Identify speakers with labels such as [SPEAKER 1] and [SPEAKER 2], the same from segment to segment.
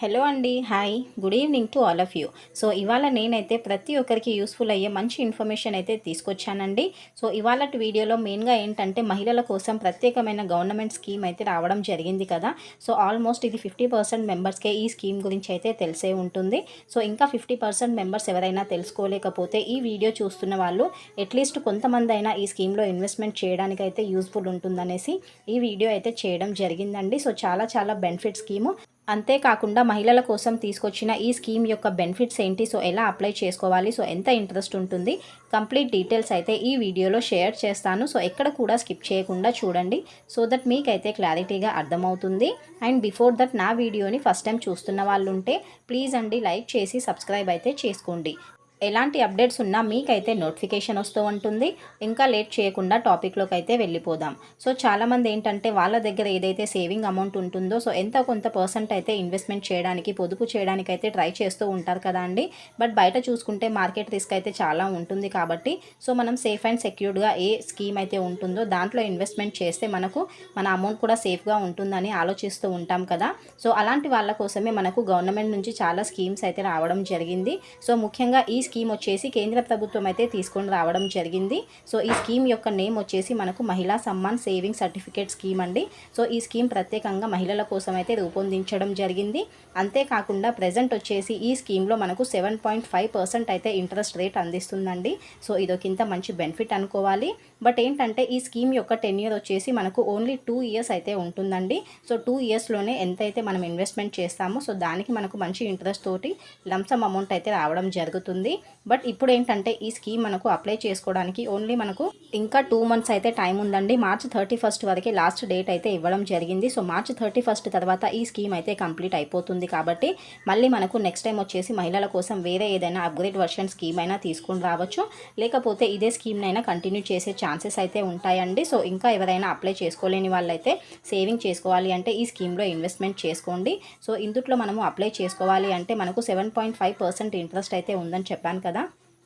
[SPEAKER 1] Hello అండి hi good evening to all of you so ఇవాళ నేనైతే ప్రతి ఒక్కరికి యూస్ఫుల్ అయ్యే మంచి ఇన్ఫర్మేషన్ అయితే తీసుకొచ్చానండి. సో ఇవాళ వీడియోలో మెయిన్గా ఏంటంటే మహిళల కోసం ప్రత్యేకమైన గవర్నమెంట్ స్కీమ్ అయితే రావడం జరిగింది కదా. సో ఆల్మోస్ట్ ఇది ఫిఫ్టీ పర్సెంట్ మెంబర్స్కే ఈ స్కీమ్ గురించి అయితే తెలిసే ఉంటుంది. సో ఇంకా ఫిఫ్టీ పర్సెంట్ మెంబర్స్ ఎవరైనా తెలుసుకోలేకపోతే ఈ వీడియో చూస్తున్న వాళ్ళు అట్లీస్ట్ కొంతమంది అయినా ఈ స్కీమ్లో ఇన్వెస్ట్మెంట్ చేయడానికి అయితే యూస్ఫుల్ ఉంటుందనేసి ఈ వీడియో అయితే చేయడం జరిగిందండి. సో చాలా చాలా బెనిఫిట్ స్కీము అంతేకాకుండా మహిళల కోసం తీసుకొచ్చిన ఈ స్కీమ్ యొక్క బెనిఫిట్స్ ఏంటి? సో ఎలా అప్లై చేసుకోవాలి? సో ఎంత ఇంట్రెస్ట్ ఉంటుంది? కంప్లీట్ డీటెయిల్స్ అయితే ఈ వీడియోలో షేర్ చేస్తాను. సో ఎక్కడ కూడా స్కిప్ చేయకుండా చూడండి. సో దట్ మీకైతే క్లారిటీగా అర్థమవుతుంది. అండ్ బిఫోర్ దట్ నా వీడియోని ఫస్ట్ టైం చూస్తున్న వాళ్ళు ఉంటే ప్లీజ్ అండి లైక్ చేసి సబ్స్క్రైబ్ అయితే చేసుకోండి. ఎలాంటి అప్డేట్స్ ఉన్నా మీకైతే నోటిఫికేషన్ వస్తూ ఉంటుంది. ఇంకా లేట్ చేయకుండా టాపిక్లోకి అయితే వెళ్ళిపోదాం. సో చాలామంది ఏంటంటే వాళ్ళ దగ్గర ఏదైతే సేవింగ్ అమౌంట్ ఉంటుందో సో ఎంత కొంత పర్సెంట్ అయితే ఇన్వెస్ట్మెంట్ చేయడానికి పొదుపు చేయడానికి అయితే ట్రై చేస్తూ ఉంటారు కదా అండి. బట్ బయట చూసుకుంటే మార్కెట్ రిస్క్ అయితే చాలా ఉంటుంది కాబట్టి సో మనం సేఫ్ అండ్ సెక్యూర్డ్గా ఏ స్కీమ్ అయితే ఉంటుందో దాంట్లో ఇన్వెస్ట్మెంట్ చేస్తే మనకు మన అమౌంట్ కూడా సేఫ్గా ఉంటుందని ఆలోచిస్తూ ఉంటాం కదా. సో అలాంటి వాళ్ళ కోసమే మనకు గవర్నమెంట్ నుంచి చాలా స్కీమ్స్ అయితే రావడం జరిగింది. సో ముఖ్యంగా ఈ స్కీమ్ వచ్చేసి కేంద్ర ప్రభుత్వం అయితే తీసుకొని రావడం జరిగింది. సో ఈ స్కీమ్ యొక్క నేమ్ వచ్చేసి మనకు Mahila Samman saving certificate scheme అండి. సో ఈ స్కీమ్ ప్రత్యేకంగా మహిళల కోసం అయితే రూపొందించడం జరిగింది. అంతేకాకుండా ప్రజెంట్ వచ్చేసి ఈ స్కీమ్లో మనకు సెవెన్ పాయింట్ ఫైవ్ పర్సెంట్ అయితే ఇంట్రెస్ట్ రేట్ అందిస్తుందండి. సో ఇదొకింత మంచి బెనిఫిట్ అనుకోవాలి. బట్ ఏంటంటే ఈ స్కీమ్ యొక్క టెన్ ఇయర్ వచ్చేసి మనకు ఓన్లీ టూ ఇయర్స్ అయితే ఉంటుందండి. సో టూ ఇయర్స్లోనే ఎంతైతే మనం ఇన్వెస్ట్మెంట్ చేస్తామో సో దానికి మనకు మంచి ఇంట్రెస్ట్ తోటి లంసమ్ అమౌంట్ అయితే రావడం జరుగుతుంది. బట్ ఇప్పుడు ఏంటంటే ఈ స్కీమ్ మనకు అప్లై చేసుకోవడానికి ఓన్లీ మనకు ఇంకా టూ మంత్స్ అయితే టైం ఉందండి. మార్చ్ థర్టీ ఫస్ట్ వరకు లాస్ట్ డేట్ అయితే ఇవ్వడం జరిగింది. సో మార్చ్ థర్టీ ఫస్ట్ తర్వాత ఈ స్కీమ్ అయితే కంప్లీట్ అయిపోతుంది కాబట్టి మళ్ళీ మనకు నెక్స్ట్ టైం వచ్చేసి మహిళల కోసం వేరే ఏదైనా అప్గ్రేడ్ వర్షన్ స్కీమ్ అయినా తీసుకుని రావచ్చు. లేకపోతే ఇదే స్కీమ్నైనా కంటిన్యూ చేసే ఛాన్సెస్ అయితే ఉంటాయండి. సో ఇంకా ఎవరైనా అప్లై చేసుకోలేని వాళ్ళైతే సేవింగ్ చేసుకోవాలి అంటే ఈ స్కీమ్లో ఇన్వెస్ట్మెంట్ చేసుకోండి. సో ఇందుట్లో మనము అప్లై చేసుకోవాలి అంటే మనకు seven point five percent interest అయితే ఉందని చెప్పాను కదా.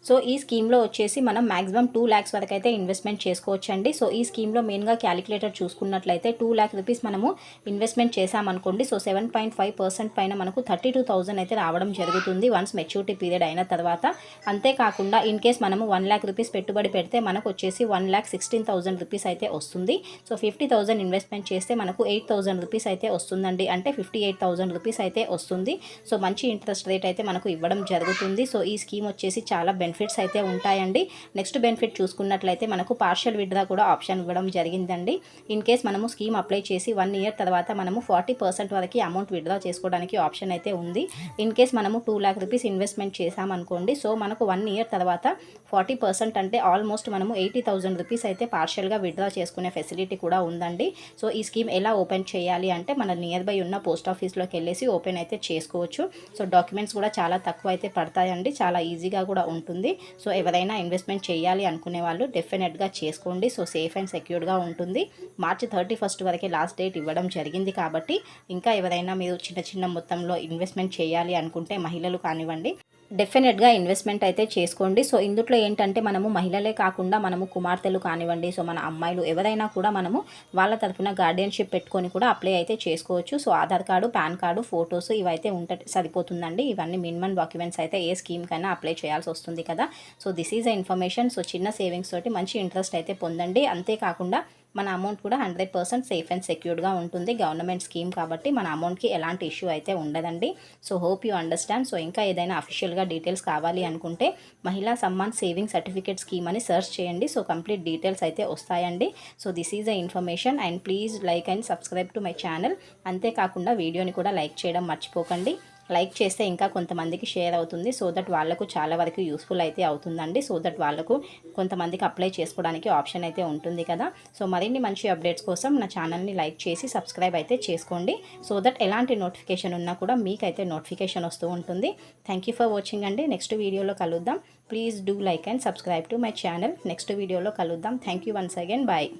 [SPEAKER 1] సో ఈ స్కీమ్లో వచ్చేసి మనం మాక్సిమం టూ ల్యాక్స్ వరకు అయితే ఇన్వెస్ట్మెంట్ చేసుకోవచ్చండి. సో ఈ స్కీమ్లో మెయిన్గా క్యాలిక్యులేటర్ చూసుకున్నట్లయితే టూ ల్యాక్ రూపీస్ మనము ఇన్వెస్ట్మెంట్ చేసామనుకోండి so seven point five percent పైన మనకు థర్టీ టూ థౌసండ్ అయితే రావడం జరుగుతుంది వన్స్ మెచ్యూరిటీ పీరియడ్ అయిన తర్వాత. అంతేకాకుండా ఇన్ కేస్ మనము వన్ ల్యాక్ రూపీస్ పెట్టుబడి పెడితే మనకు వచ్చేసి one lakh sixteen thousand rupees అయితే వస్తుంది. సో ఫిఫ్టీ థౌసండ్ ఇన్వెస్ట్మెంట్ చేస్తే మనకు ఎయిట్ థౌసండ్ రూపీస్ అయితే వస్తుందండి. అంటే ఫిఫ్టీ ఎయిట్ థౌసండ్ రూపీస్ అయితే వస్తుంది. సో మంచి ఇంట్రెస్ట్ రేట్ అయితే మనకు ఇవ్వడం జరుగుతుంది. సో ఈ స్కీమ్ వచ్చేసి చాలా బెనిఫిట్స్ అయితే ఉంటాయండి. నెక్స్ట్ బెనిఫిట్ చూసుకున్నట్లయితే మనకు పార్షల్ విడ్రా కూడా ఆప్షన్ ఇవ్వడం జరిగిందండి. ఇన్ కేస్ మనము స్కీమ్ అప్లై చేసి వన్ ఇయర్ తర్వాత మనము ఫార్టీ పర్సెంట్ వరకు అమౌంట్ విడ్రా చేసుకోవడానికి ఆప్షన్ అయితే ఉంది. ఇన్ కేస్ మనము టూ ల్యాక్ రూపీస్ ఇన్వెస్ట్మెంట్ చేసామనుకోండి సో మనకు వన్ ఇయర్ తర్వాత ఫార్టీ పర్సెంట్ అంటే ఆల్మోస్ట్ మనము ఎయిటీ థౌసండ్ రూపీస్ అయితే పార్షియల్గా విడ్రా చేసుకునే ఫెసిలిటీ కూడా ఉందండి. సో ఈ స్కీమ్ ఎలా ఓపెన్ చేయాలి అంటే మన నియర్ బై ఉన్న పోస్ట్ ఆఫీస్లోకి వెళ్ళేసి ఓపెన్ అయితే చేసుకోవచ్చు. సో డాక్యుమెంట్స్ కూడా చాలా తక్కువ అయితే పడతాయండి. చాలా ఈజీగా కూడా ఉంటుంది. ఉంటుంది సో ఎవరైనా ఇన్వెస్ట్మెంట్ చేయాలి అనుకునే వాళ్ళు డెఫినెట్గా చేసుకోండి. సో సేఫ్ అండ్ సెక్యూర్డ్గా ఉంటుంది. మార్చి థర్టీ ఫస్ట్ వరకే లాస్ట్ డేట్ ఇవ్వడం జరిగింది కాబట్టి ఇంకా ఎవరైనా మీరు చిన్న చిన్న మొత్తంలో ఇన్వెస్ట్మెంట్ చేయాలి అనుకుంటే మహిళలు కానివ్వండి డెఫినెట్గా ఇన్వెస్ట్మెంట్ అయితే చేసుకోండి. సో ఇందులో ఏంటంటే మనము మహిళలే కాకుండా మనము కుమార్తెలు కానివ్వండి సో మన అమ్మాయిలు ఎవరైనా కూడా మనము వాళ్ళ తరఫున గార్డియన్షిప్ పెట్టుకొని కూడా అప్లై అయితే చేసుకోవచ్చు. So Aadhaar card PAN card photos ఇవైతే ఉంట సరిపోతుందండి. ఇవన్నీ మినిమం డాక్యుమెంట్స్ అయితే ఏ స్కీమ్ కైనా అప్లై చేయాల్సి వస్తుంది కదా. So this is a information so చిన్న సేవింగ్స్ తోటి మంచి ఇంట్రెస్ట్ అయితే పొందండి. అంతేకాకుండా మన అమౌంట్ కూడా హండ్రెడ్ పర్సెంట్ సేఫ్ అండ్ సెక్యూర్డ్గా ఉంటుంది. గవర్నమెంట్ స్కీమ్ కాబట్టి మన అమౌంట్కి ఎలాంటి ఇష్యూ అయితే ఉండదండి. So hope you understand so ఇంకా ఏదైనా అఫీషియల్గా డీటెయిల్స్ కావాలి అనుకుంటే Mahila Samman saving certificate scheme అని సెర్చ్ చేయండి. సో కంప్లీట్ డీటెయిల్స్ అయితే వస్తాయండి. So this is a information and please like and subscribe to my channel అంతేకాకుండా వీడియోని కూడా లైక్ చేయడం మర్చిపోకండి. లైక్ చేస్తే ఇంకా కొంతమందికి షేర్ అవుతుంది. సో దట్ వాళ్ళకు చాలా వరకు యూస్ఫుల్ అయితే అవుతుందండి. సో దట్ వాళ్ళకు కొంతమందికి అప్లై చేసుకోవడానికి ఆప్షన్ అయితే ఉంటుంది కదా. సో మరిన్ని మంచి అప్డేట్స్ కోసం నా ఛానల్ని లైక్ చేసి సబ్స్క్రైబ్ అయితే చేసుకోండి. సో దట్ ఎలాంటి నోటిఫికేషన్ ఉన్నా కూడా మీకైతే నోటిఫికేషన్ వస్తూ ఉంటుంది. థ్యాంక్ ఫర్ వాచింగ్ అండి. నెక్స్ట్ వీడియోలో కలుద్దాం. Please do like and subscribe to my channel next వీడియోలో కలుద్దాం. Thank you once again bye